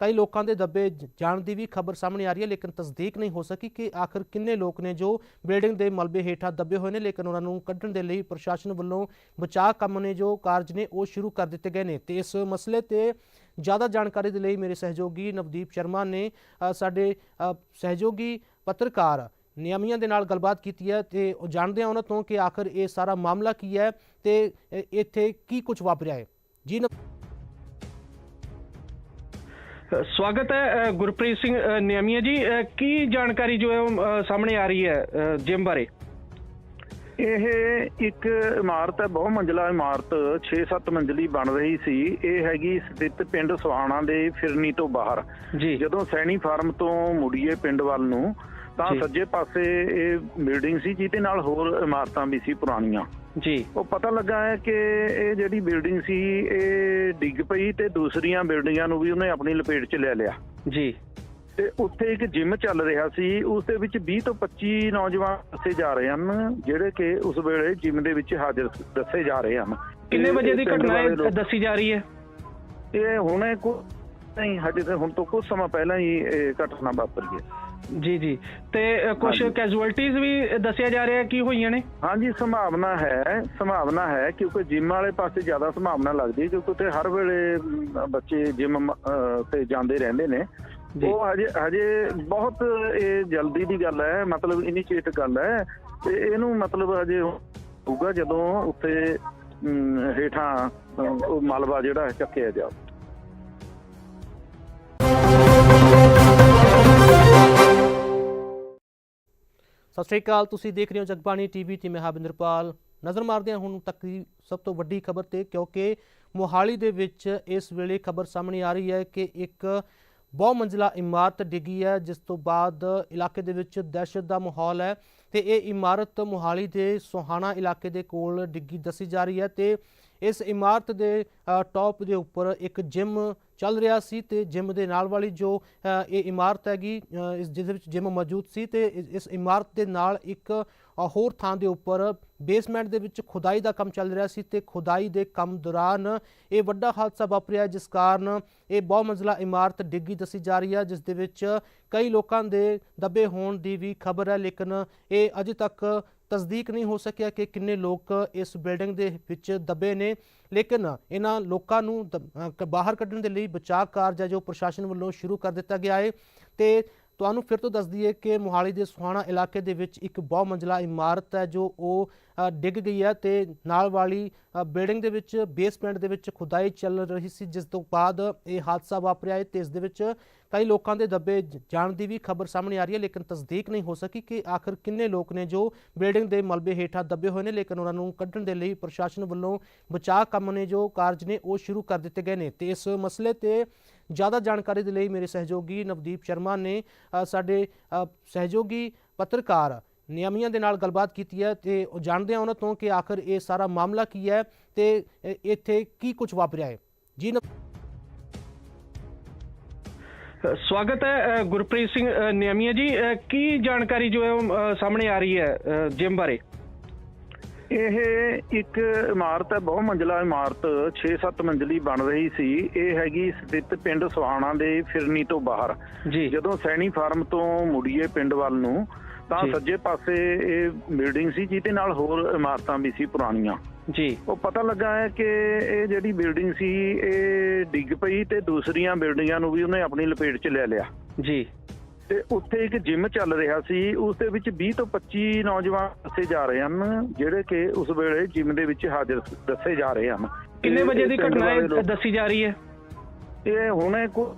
ਕਈ ਲੋਕਾਂ ਦੇ ਦੱਬੇ ਜਾਣ ਦੀ ਵੀ ਖਬਰ ਸਾਹਮਣੇ ਆ ਰਹੀ ਹੈ, ਲੇਕਿਨ ਤਸਦੀਕ ਨਹੀਂ ਹੋ ਸਕੀ ਕਿ ਆਖਰ ਕਿੰਨੇ ਲੋਕ ਨੇ ਜੋ ਬਿਲਡਿੰਗ ਦੇ ਮਲਬੇ ਹੇਠਾਂ ਦੱਬੇ ਹੋਏ ਨੇ, ਲੇਕਿਨ ਉਹਨਾਂ ਨੂੰ ਕੱਢਣ ਦੇ ਲਈ ਪ੍ਰਸ਼ਾਸਨ ਵੱਲੋਂ ਬਚਾਅ ਕੰਮ ਨੇ ਜੋ ਕਾਰਜ ਨੇ ਉਹ ਸ਼ੁਰੂ ਕਰ ਦਿੱਤੇ ਗਏ ਨੇ ਤੇ ਇਸ ਮਸਲੇ ਤੇ ਜ਼ਿਆਦਾ ਜਾਣਕਾਰੀ ਦੇ ਲਈ ਮੇਰੇ ਸਹਿਯੋਗੀ ਨਵਦੀਪ ਸ਼ਰਮਾ ਨੇ ਸਾਡੇ ਸਹਿਯੋਗੀ ਪੱਤਰਕਾਰ ਨਿਯਮੀਆਂ ਦੇ ਨਾਲ ਗੱਲਬਾਤ ਕੀਤੀ ਹੈ ਤੇ ਉਹ ਜਾਣਦੇ ਆ ਉਹਨਾਂ ਤੋਂ ਕਿ ਆਖਰ ਇਹ ਸਾਰਾ ਮਾਮਲਾ ਕੀ ਹੈ ਤੇ ਇੱਥੇ ਕੀ ਕੁਝ ਵਾਪਰਿਆ ਹੈ। ਜੀ ਨਵ- ਸਵਾਗਤ ਹੈ ਗੁਰਪ੍ਰੀਤ ਸਿੰਘ ਅ, ਜੀ। ਕੀ ਜਾਣਕਾਰੀ ਜੋ ਹੈ ਉਹ, ਸਾਹਮਣੇ ਆ ਰਹੀ ਹੈ ਅ, ਜਿਮ ਬਾਰੇ? ਇਹ ਇੱਕ ਇਮਾਰਤ ਹੈ ਬਹੁ ਮੰਜ਼ਲਾ ਇਮਾਰਤ 6-7 ਮੰਜ਼ਲੀ ਬਣ ਰਹੀ ਸੀ। ਇਹ ਹੈਗੀ ਸਥਿਤ ਪਿੰਡ ਸੁਹਾਣਾ ਦੇ ਫਿਰਨੀ ਤੋਂ ਬਾਹਰ। ਜੀ। ਜਦੋਂ ਸੈਣੀ ਫਾਰਮ ਤੋਂ ਮੁੜੀਏ ਪਿੰਡ ਵੱਲ ਨੂੰ ਤਾਂ। ਸੱਜੇ ਪਾਸੇ ਇਹ ਬਿਲਡਿੰਗ ਸੀ ਜਿਹਦੇ ਨਾਲ ਹੋਰ ਇਮਾਰਤਾਂ ਵੀ ਸੀ ਪੁਰਾਣੀਆਂ। ਜੀ। ਉਹ ਪਤਾ ਲੱਗਾ ਹੈ ਕਿ ਇਹ ਜਿਹੜੀ ਬਿਲਡਿੰਗ ਸੀ ਇਹ ਡਿੱਗ ਪਈ ਤੇ ਦੂਸਰੀਆਂ ਬਿਲਡਿੰਗਾਂ ਨੂੰ ਵੀ ਉਹਨੇ ਆਪਣੀ ਲਪੇਟ 'ਚ ਲੈ ਲਿਆ। ਜੀ। ਤੇ ਉੱਥੇ ਇੱਕ ਜਿਮ ਚੱਲ ਰਿਹਾ ਸੀ ਉਸ ਦੇ ਵਿੱਚ 20 ਤੋਂ 25 ਨੌਜਵਾਨ ਦੱਸੇ ਜਾ ਰਹੇ ਹਨ ਜਿਹੜੇ ਕਿ ਉਸ ਵੇਲੇ ਜਿਮ ਦੇ ਵਿੱਚ ਹਾਜ਼ਰ ਦੱਸੇ ਜਾ ਰਹੇ ਹਨ। ਕਿੰਨੇ ਵਜੇ ਦੀ ਘਟਨਾ ਹੈ ਦੱਸੀ ਜਾ ਰਹੀ ਹੈ? ਇਹ ਹੁਣੇ ਕੋ ਨਹੀਂ ਹਜੇ ਤੇ ਹੁਣ ਤੋਂ ਕੁਝ ਸਮਾਂ ਪਹਿਲਾਂ ਹੀ ਇਹ ਘਟਨਾ ਵਾਪਰੀ ਹੈ। ਜੀ ਜੀ। ਤੇ ਕੁਝ ਹਾਂਜੀ। ਕੈਜੂਅਲਟੀਜ਼ ਵੀ ਦੱਸਿਆ ਜਾ ਰਿਹਾ ਕੀ ਹੋਈਆਂ ਨੇ? ਹਾਂਜੀ ਸੰਭਾਵਨਾ ਹੈ ਸੰਭਾਵਨਾ ਹੈ ਕਿਉਂਕਿ ਜਿਮ ਵਾਲੇ ਪਾਸੇ ਜ਼ਿਆਦਾ ਸੰਭਾਵਨਾ ਲੱਗਦੀ ਹੈ ਕਿਉਂਕਿ ਉੱਥੇ ਹਰ ਵੇਲੇ ਬੱਚੇ ਜਿਮ ਤੇ ਜਾਂਦੇ ਰਹਿੰਦੇ ਨੇ। ਉਹ ਹਜੇ ਹਜੇ ਬਹੁਤ ਇਹ ਜਲਦੀ ਦੀ ਗੱਲ ਹੈ ਮਤਲਬ ਇਨੀਸ਼ੀਏਟ ਗੱਲ ਹੈ ਤੇ ਇਹਨੂੰ ਮਤਲਬ ਹਜੇ ਹੋਊਗਾ ਜਦੋਂ ਉੱਥੇ ਹੇਠਾਂ ਉਹ ਮਲਬਾ ਜਿਹੜਾ ਹੈ ਚੱਕਿਆ ਜਾਊ ਸਤਿ ਸ਼੍ਰੀ ਅਕਾਲ ਤੁਸੀਂ ਦੇਖ ਰਹੇ ਹੋ ਜਗਬਾਣੀ ਟੀਵੀ ਤੇ ਮੈਂ ਹਾਬਿੰਦਰਪਾਲ ਨਜ਼ਰ ਮਾਰਦੇ ਹਾਂ ਹੁਣ ਤੱਕ ਦੀ ਸਭ ਤੋਂ ਵੱਡੀ ਖਬਰ ਤੇ ਕਿਉਂਕਿ ਮੋਹਾਲੀ ਦੇ ਵਿੱਚ ਇਸ ਵੇਲੇ ਖਬਰ ਸਾਹਮਣੇ ਆ ਰਹੀ ਹੈ ਕਿ ਇੱਕ ਬਹੁ ਮੰਜ਼ਲਾ ਇਮਾਰਤ ਡਿੱਗੀ ਹੈ ਜਿਸ ਤੋਂ ਬਾਅਦ ਇਲਾਕੇ ਦੇ ਵਿੱਚ ਦਹਿਸ਼ਤ ਦਾ ਮਾਹੌਲ ਹੈ ਤੇ ਇਹ ਇਮਾਰਤ ਮੋਹਾਲੀ ਦੇ ਸੋਹਾਣਾ ਇਲਾਕੇ ਦੇ ਕੋਲ ਡਿੱਗੀ ਦੱਸੀ ਜਾ ਰਹੀ ਹੈ ਤੇ ਇਸ ਇਮਾਰਤ ਦੇ ਅ, ਟੌਪ ਦੇ ਉੱਪਰ ਇੱਕ ਜਿਮ ਚੱਲ ਰਿਹਾ ਸੀ ਤੇ ਜਿਮ ਦੇ ਨਾਲ ਵਾਲੀ ਜੋ ਇਹ ਇਮਾਰਤ ਹੈਗੀ ਅ, ਇਸ ਜਿਹਦੇ ਵਿੱਚ ਜਿਮ ਮੌਜੂਦ ਸੀ ਤੇ ਇਸ- ਇਮਾਰਤ ਦੇ ਨਾਲ ਇੱਕ ਹੋਰ ਥਾਂ ਦੇ ਉੱਪਰ ਬੇਸਮੈਂਟ ਦੇ ਵਿੱਚ ਖੁਦਾਈ ਦਾ ਕੰਮ ਚੱਲ ਰਿਹਾ ਸੀ ਤੇ ਖੁਦਾਈ ਦੇ ਕੰਮ ਦੌਰਾਨ ਇਹ ਵੱਡਾ ਹਾਦਸਾ ਵਾਪਰਿਆ, ਜਿਸ ਕਾਰਨ ਇਹ ਬਹੁ ਮੰਜ਼ਲਾ ਇਮਾਰਤ ਡਿੱਗੀ ਦੱਸੀ ਜਾ ਰਹੀ ਹੈ ਜਿਸ ਦੇ ਵਿੱਚ ਕਈ ਲੋਕਾਂ ਦੇ ਦੱਬੇ ਹੋਣ ਦੀ ਵੀ ਖਬਰ ਹੈ, ਲੇਕਿਨ ਇਹ ਅਜੇ ਤੱਕ ਤਸਦੀਕ ਨਹੀਂ ਹੋ ਸਕਿਆ ਕਿ ਕਿੰਨੇ ਲੋਕ ਇਸ ਬਿਲਡਿੰਗ ਦੇ ਵਿੱਚ ਦੱਬੇ ਨੇ। ਲੇਕਿਨ ਇਹਨਾਂ ਲੋਕਾਂ ਨੂੰ ਦ- ਬਾਹਰ ਕੱਢਣ ਦੇ ਲਈ ਬਚਾਅ ਕਾਰਜ ਹੈ, ਜੋ ਪ੍ਰਸ਼ਾਸਨ ਵੱਲੋਂ ਸ਼ੁਰੂ ਕਰ ਦਿੱਤਾ ਗਿਆ ਹੈ ਤੇ ਤੁਹਾਨੂੰ ਫਿਰ ਤੋਂ ਦੱਸ ਦਈਏ ਕਿ ਮੋਹਾਲੀ ਦੇ ਸੁਹਾਣਾ ਇਲਾਕੇ ਦੇ ਵਿੱਚ ਇੱਕ ਬਹੁ ਮੰਜ਼ਲਾ ਇਮਾਰਤ ਹੈ ਜੋ ਉਹ ਡਿੱਗ ਗਈ ਹੈ ਤੇ ਨਾਲ ਵਾਲੀ ਬਿਲਡਿੰਗ ਦੇ ਵਿੱਚ, ਬੇਸਮੈਂਟ ਦੇ ਵਿੱਚ ਖੁਦਾਈ ਚੱਲ ਰਹੀ ਸੀ, ਜਿਸ ਤੋਂ ਬਾਅਦ ਇਹ ਹਾਦਸਾ ਵਾਪਰਿਆ ਹੈ ਤੇ ਇਸ ਦੇ ਵਿੱਚ ਕਈ ਲੋਕਾਂ ਦੇ ਦੱਬੇ ਜਾਣ ਦੀ ਵੀ ਖਬਰ ਸਾਹਮਣੇ ਆ ਰਹੀ ਹੈ, ਲੇਕਿਨ ਤਸਦੀਕ ਨਹੀਂ ਹੋ ਸਕੀ ਕਿ ਆਖਰ ਕਿੰਨੇ ਲੋਕ ਨੇ ਜੋ ਬਿਲਡਿੰਗ ਦੇ ਮਲਬੇ ਹੇਠਾਂ ਦੱਬੇ ਹੋਏ ਨੇ, ਲੇਕਿਨ ਉਹਨਾਂ ਨੂੰ ਕੱਢਣ ਦੇ ਲਈ ਪ੍ਰਸ਼ਾਸਨ ਵੱਲੋਂ ਬਚਾਅ ਕੰਮ ਨੇ ਜੋ ਕਾਰਜ ਨੇ ਉਹ ਸ਼ੁਰੂ ਕਰ ਦਿੱਤੇ ਗਏ ਨੇ ਤੇ ਇਸ ਮਸਲੇ ਤੇ ਜ਼ਿਆਦਾ ਜਾਣਕਾਰੀ ਦੇ ਲਈ ਮੇਰੇ ਸਹਿਯੋਗੀ ਨਵਦੀਪ ਸ਼ਰਮਾ ਨੇ ਸਾਡੇ ਸਹਿਯੋਗੀ ਪੱਤਰਕਾਰ ਨਿਯਮੀਆਂ ਦੇ ਨਾਲ ਗੱਲਬਾਤ ਕੀਤੀ ਹੈ ਤੇ ਉਹ ਜਾਣਦੇ ਆ ਉਹਨਾਂ ਤੋਂ ਕਿ ਆਖਰ ਇਹ ਸਾਰਾ ਮਾਮਲਾ ਕੀ ਹੈ ਤੇ ਇੱਥੇ ਕੀ ਕੁਝ ਵਾਪਰਿਆ ਹੈ। ਜੀ ਨਵ- ਸਵਾਗਤ ਹੈ ਗੁਰਪ੍ਰੀਤ ਸਿੰਘ ਅ, ਜੀ। ਕੀ ਜਾਣਕਾਰੀ ਜੋ ਹੈ ਉਹ, ਸਾਹਮਣੇ ਆ ਰਹੀ ਹੈ ਜਿਮ ਬਾਰੇ? ਇਹ ਇੱਕ ਇਮਾਰਤ ਹੈ ਬਹੁ ਮੰਜ਼ਲਾ ਇਮਾਰਤ 6-7 ਮੰਜ਼ਲੀ ਬਣ ਰਹੀ ਸੀ। ਇਹ ਹੈਗੀ ਸਥਿਤ ਪਿੰਡ ਸੁਹਾਣਾ ਦੇ ਫਿਰਨੀ ਤੋਂ ਬਾਹਰ। ਜੀ। ਜਦੋਂ ਸੈਣੀ ਫਾਰਮ ਤੋਂ ਮੁੜੀਏ ਪਿੰਡ ਵੱਲ ਨੂੰ ਤਾਂ। ਸੱਜੇ ਪਾਸੇ ਇਹ ਬਿਲਡਿੰਗ ਸੀ ਜਿਹਦੇ ਨਾਲ ਹੋਰ ਇਮਾਰਤਾਂ ਵੀ ਸੀ ਪੁਰਾਣੀਆਂ। ਜੀ। ਉਹ ਪਤਾ ਲੱਗਾ ਹੈ ਕਿ ਇਹ ਜਿਹੜੀ ਬਿਲਡਿੰਗ ਸੀ ਇਹ ਡਿੱਗ ਪਈ ਤੇ ਦੂਸਰੀਆਂ ਬਿਲਡਿੰਗਾਂ ਨੂੰ ਵੀ ਉਹਨੇ ਆਪਣੀ ਲਪੇਟ 'ਚ ਲੈ ਲਿਆ। ਜੀ। ਤੇ ਉੱਥੇ ਇੱਕ ਜਿਮ ਚੱਲ ਰਿਹਾ ਸੀ ਉਸ ਦੇ ਵਿੱਚ 20 ਤੋਂ 25 ਨੌਜਵਾਨ ਦੱਸੇ ਜਾ ਰਹੇ ਹਨ ਜਿਹੜੇ ਕਿ ਉਸ ਵੇਲੇ ਜਿਮ ਦੇ ਵਿੱਚ ਹਾਜ਼ਰ ਦੱਸੇ ਜਾ ਰਹੇ ਹਨ। ਕਿੰਨੇ ਵਜੇ ਦੀ ਘਟਨਾ ਹੈ ਦੱਸੀ ਜਾ ਰਹੀ ਹੈ? ਇਹ ਹੁਣੇ ਕੋ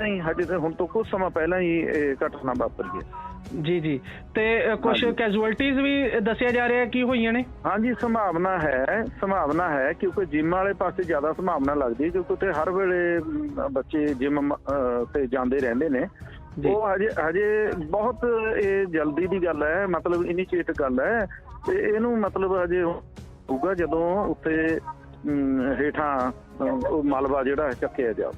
ਨਹੀਂ ਹਜੇ ਤੇ ਹੁਣ ਤੋਂ ਕੁਝ ਸਮਾਂ ਪਹਿਲਾਂ ਹੀ ਇਹ ਘਟਨਾ ਵਾਪਰੀ ਹੈ। ਜੀ ਜੀ। ਤੇ ਕੁਝ ਹਾਂਜੀ। ਕੈਜੂਅਲਟੀਜ਼ ਵੀ ਦੱਸਿਆ ਜਾ ਰਿਹਾ ਕੀ ਹੋਈਆਂ ਨੇ? ਹਾਂਜੀ ਸੰਭਾਵਨਾ ਹੈ ਸੰਭਾਵਨਾ ਹੈ ਕਿਉਂਕਿ ਜਿਮ ਵਾਲੇ ਪਾਸੇ ਜ਼ਿਆਦਾ ਸੰਭਾਵਨਾ ਲੱਗਦੀ ਹੈ ਕਿਉਂਕਿ ਉੱਥੇ ਹਰ ਵੇਲੇ ਬੱਚੇ ਜਿਮ ਤੇ ਜਾਂਦੇ ਰਹਿੰਦੇ ਨੇ। ਉਹ ਹਜੇ ਹਜੇ ਬਹੁਤ ਇਹ ਜਲਦੀ ਦੀ ਗੱਲ ਹੈ ਮਤਲਬ ਇਨੀਸ਼ੀਏਟ ਗੱਲ ਹੈ ਤੇ ਇਹਨੂੰ ਮਤਲਬ ਹਜੇ ਹੋਊਗਾ ਜਦੋਂ ਉੱਥੇ ਅਮ, ਹੇਠਾਂ ਉਹ ਮਲਬਾ ਜਿਹੜਾ ਹੈ ਚੱਕਿਆ ਜਾਊ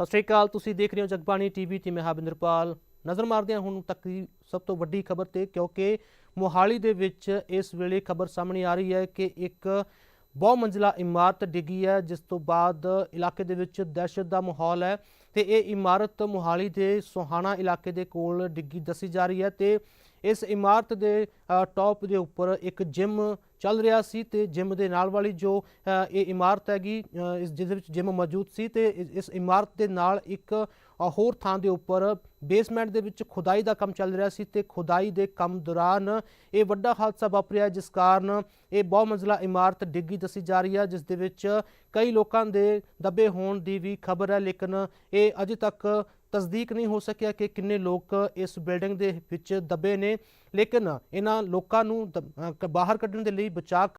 ਸਤਿ ਸ਼੍ਰੀ ਅਕਾਲ ਤੁਸੀਂ ਦੇਖ ਰਹੇ ਹੋ ਜਗਬਾਣੀ ਟੀਵੀ ਤੇ ਮੈਂ ਹਾਬਿੰਦਰਪਾਲ ਨਜ਼ਰ ਮਾਰਦੇ ਹਾਂ ਹੁਣ ਤੱਕ ਦੀ ਸਭ ਤੋਂ ਵੱਡੀ ਖਬਰ ਤੇ ਕਿਉਂਕਿ ਮੋਹਾਲੀ ਦੇ ਵਿੱਚ ਇਸ ਵੇਲੇ ਖਬਰ ਸਾਹਮਣੇ ਆ ਰਹੀ ਹੈ ਕਿ ਇੱਕ ਬਹੁ ਮੰਜ਼ਲਾ ਇਮਾਰਤ ਡਿੱਗੀ ਹੈ ਜਿਸ ਤੋਂ ਬਾਅਦ ਇਲਾਕੇ ਦੇ ਵਿੱਚ ਦਹਿਸ਼ਤ ਦਾ ਮਾਹੌਲ ਹੈ ਤੇ ਇਹ ਇਮਾਰਤ ਮੋਹਾਲੀ ਦੇ ਸੋਹਾਣਾ ਇਲਾਕੇ ਦੇ ਕੋਲ ਡਿੱਗੀ ਦੱਸੀ ਜਾ ਰਹੀ ਹੈ ਤੇ ਇਸ ਇਮਾਰਤ ਦੇ ਅ, ਟੌਪ ਦੇ ਉੱਪਰ ਇੱਕ ਜਿਮ ਚੱਲ ਰਿਹਾ ਸੀ ਤੇ ਜਿਮ ਦੇ ਨਾਲ ਵਾਲੀ ਜੋ ਇਹ ਇਮਾਰਤ ਹੈਗੀ ਇਸ ਜਿਹਦੇ ਵਿੱਚ ਜਿਮ ਮੌਜੂਦ ਸੀ ਤੇ ਇਸ- ਇਮਾਰਤ ਦੇ ਨਾਲ ਇੱਕ ਹੋਰ ਥਾਂ ਦੇ ਉੱਪਰ ਬੇਸਮੈਂਟ ਦੇ ਵਿੱਚ ਖੁਦਾਈ ਦਾ ਕੰਮ ਚੱਲ ਰਿਹਾ ਸੀ ਤੇ ਖੁਦਾਈ ਦੇ ਕੰਮ ਦੌਰਾਨ ਇਹ ਵੱਡਾ ਹਾਦਸਾ ਵਾਪਰਿਆ, ਜਿਸ ਕਾਰਨ ਇਹ ਬਹੁ ਮੰਜ਼ਲਾ ਇਮਾਰਤ ਡਿੱਗੀ ਦੱਸੀ ਜਾ ਰਹੀ ਹੈ ਜਿਸ ਦੇ ਵਿੱਚ ਕਈ ਲੋਕਾਂ ਦੇ ਦੱਬੇ ਹੋਣ ਦੀ ਵੀ ਖਬਰ ਹੈ, ਲੇਕਿਨ ਇਹ ਅਜੇ ਤੱਕ ਤਸਦੀਕ ਨਹੀਂ ਹੋ ਸਕਿਆ ਕਿ ਕਿੰਨੇ ਲੋਕ ਇਸ ਬਿਲਡਿੰਗ ਦੇ ਵਿੱਚ ਦੱਬੇ ਨੇ। ਲੇਕਿਨ ਇਹਨਾਂ ਲੋਕਾਂ ਨੂੰ ਦ- ਬਾਹਰ ਕੱਢਣ ਦੇ ਲਈ ਬਚਾਅ